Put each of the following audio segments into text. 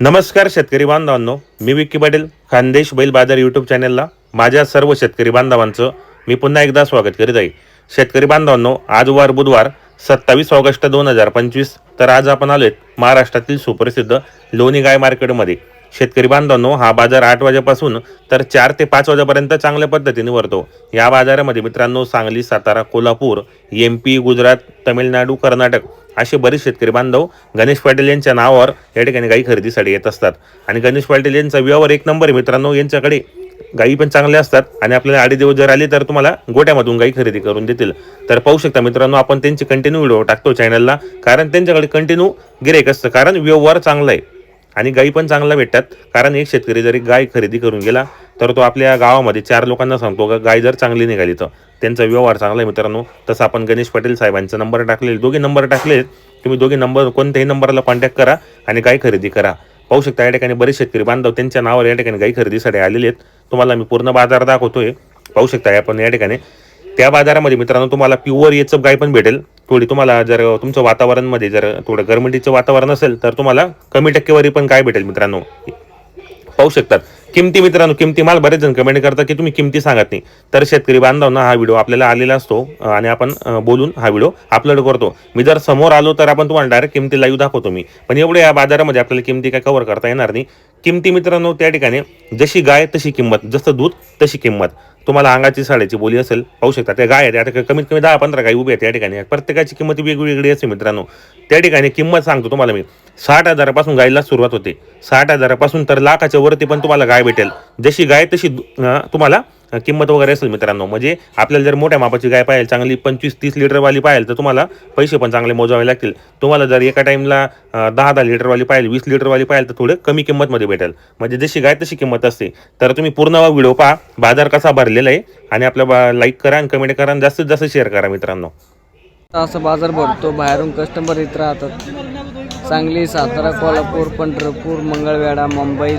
नमस्कार शेतकरी बांधवांनो मी विक्की पाटील खानदेश बैल बाजार यूट्यूब चॅनलला माझ्या सर्व शेतकरी बांधवांचं मी पुन्हा एकदा स्वागत करीत आहे. शेतकरी बांधवांनो आज वार बुधवार सत्तावीस ऑगस्ट दोन हजार पंचवीस तर आज आपण आलोय महाराष्ट्रातील सुप्रसिद्ध लोणी गाय मार्केटमध्ये. शेतकरी बांधवांनो हा बाजार आठ वाजेपासून तर चार ते पाच वाजेपर्यंत चांगल्या पद्धतीने भरतो या बाजारामध्ये मित्रांनो सांगली सातारा कोल्हापूर एम पी गुजरात तमिळनाडू कर्नाटक असे बरेच शेतकरी बांधव गणेश पाटील यांच्या नावावर या ठिकाणी गाई खरेदीसाठी येत असतात. आणि गणेश पाटील यांचा व्यवहार एक नंबर आहे मित्रांनो. यांच्याकडे गाई पण चांगल्या असतात आणि आपल्याला आडे दिवस जर आले तर तुम्हाला गोट्यामधून गाई खरेदी करून देतील. तर पाहू शकता मित्रांनो आपण त्यांची कंटिन्यू व्हिडिओ टाकतो चॅनलला कारण त्यांच्याकडे कंटिन्यू गिरेक असतं. कारण व्यवहार चांगला आहे आणि गाई पण चांगल्या भेटतात. कारण एक शेतकरी जरी गाय खरेदी करून गेला तर तो आपल्या गावामध्ये चार लोकांना सांगतो का गाय जर चांगली निघाली तर. त्यांचा व्यवहार चांगला आहे मित्रांनो. तसं आपण गणेश पाटील साहेबांचा नंबर टाकले दोघे नंबर टाकले तुम्ही दोघे नंबर कोणत्याही नंबरला कॉन्टॅक्ट करा आणि गाय खरेदी करा. पाहू शकता या ठिकाणी बरेच शेतकरी बांधव त्यांच्या नावावर या ठिकाणी गाई खरेदीसाठी आलेले आहेत. तुम्हाला मी पूर्ण बाजार दाखवतोय. पाहू शकता आपण या ठिकाणी. त्या बाजारामध्ये मित्रांनो तुम्हाला प्युअर याचं गाय पण भेटेल. थोडी तुम्हाला जर तुमचं वातावरणमध्ये जर थोडं गरमिटीचं वातावरण असेल तर तुम्हाला कमी टक्केवारी पण गाय भेटेल मित्रांनो. पाहू शकतात. किमती मित्रांनो किमती माल बरेच जण कमेंट करतात की तुम्ही किमती सांगत नाही. तर शेतकरी बांधवांना हा व्हिडिओ आपल्याला आलेला असतो आणि आपण बोलून हा व्हिडिओ अपलोड करतो. मी जर समोर आलो तर आपण तुम्हाला डायरेक्ट किमती लाईव्ह दाखवतो मी. पण एवढे या बाजारामध्ये आपल्याला किमती काय कव्हर करता येणार नाही. किमती मित्रांनो त्या ठिकाणी जशी गाय तशी किंमत जसं दूध तशी किंमत. तुम्हाला अंगाची साड्याची बोली असेल पाहू शकता. त्या गाय आहेत आता कमीत कमी दहा पंधरा गाय उभ्या आहेत त्या ठिकाणी. प्रत्येकाची किंमत वेगवेगळी असते मित्रांनो. त्या ठिकाणी किंमत सांगतो तुम्हाला मी. साठ हजारापासून गायला सुरुवात होते. साठ हजारापासून तर लाखाच्या वरती पण तुम्हाला गाय भेटेल. जशी गाय तशी तुम्हाला किंमत वगैरे असेल मित्रांनो. म्हणजे आपल्याला जर मोठ्या मापाची गाय पाहिजे चांगली पंचवीस तीस लिटरवाली पाहिजे तर तुम्हाला पैसे पण चांगले मोजावे लागतील. तुम्हाला जर एका टाईमला दहा दहा लिटरवाली पाहिजे वीस लिटरवाली पाहिजे तर थोडं कमी किंमतमध्ये भेटेल. म्हणजे जशी गाय तशी किंमत असते. तर तुम्ही पूर्ण व्हिडिओ पहा. बाजार कसा भरलेला आहे. आणि आपल्या लाईक करा आणि कमेंट करा आणि जास्तीत जास्त शेअर करा मित्रांनो. असं बाजार भरतो. बाहेरून कस्टमर येत राहतात. सांगली सातारा कोल्हापूर पंढरपूर मंगळवेढा मुंबई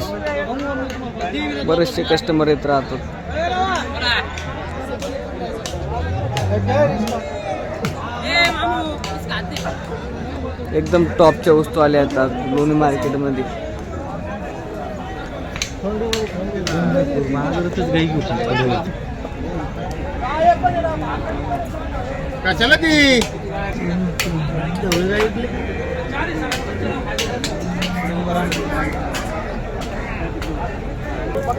बरेचसे कस्टमर येत राहतात. एकदम टॉपच्या वस्तू आल्या आहेत लोणी मार्केटमध्ये. कशाला ती?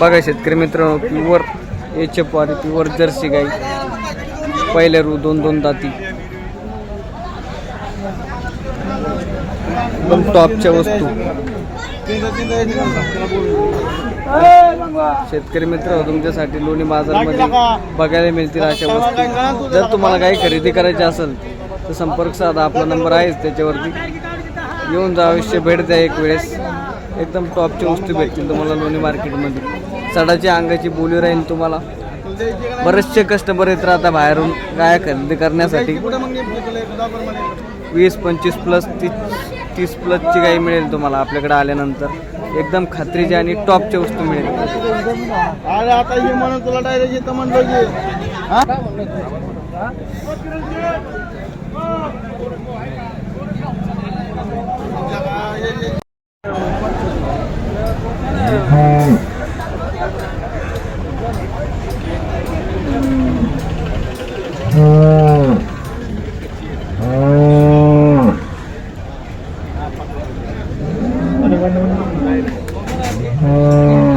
बघा शेतकरी मित्र pure H F R pure Jersey गाई. पहिल्या रू दोन दोन दाती. टॉपच्या वस्तू. शेतकरी मित्र तुमच्यासाठी लोणी बाजारमध्ये बघायला मिळतील अशा वस्तू. जर तुम्हाला काही खरेदी करायची असेल तर संपर्क साधा. आपला नंबर आहेच त्याच्यावरती. येऊन जा अवश्य भेट द्या एक वेळेस. एकदम टॉपच्या वस्तू भेटतील तुम्हाला लोणी मार्केटमध्ये. सडाची अंगाची बोली राहील तुम्हाला. बरेचसे कस्टमर येत राहता बाहेरून गाया खरेदी करण्यासाठी. वीस पंचवीस प्लस तीस तीस प्लसची गाई मिळेल तुम्हाला आपल्याकडे आल्यानंतर. एकदम खात्रीची आणि टॉपच्या वस्तू मिळेल. अरे आता हे म्हणून तुला डायरेक्ट येतं म्हणलं की.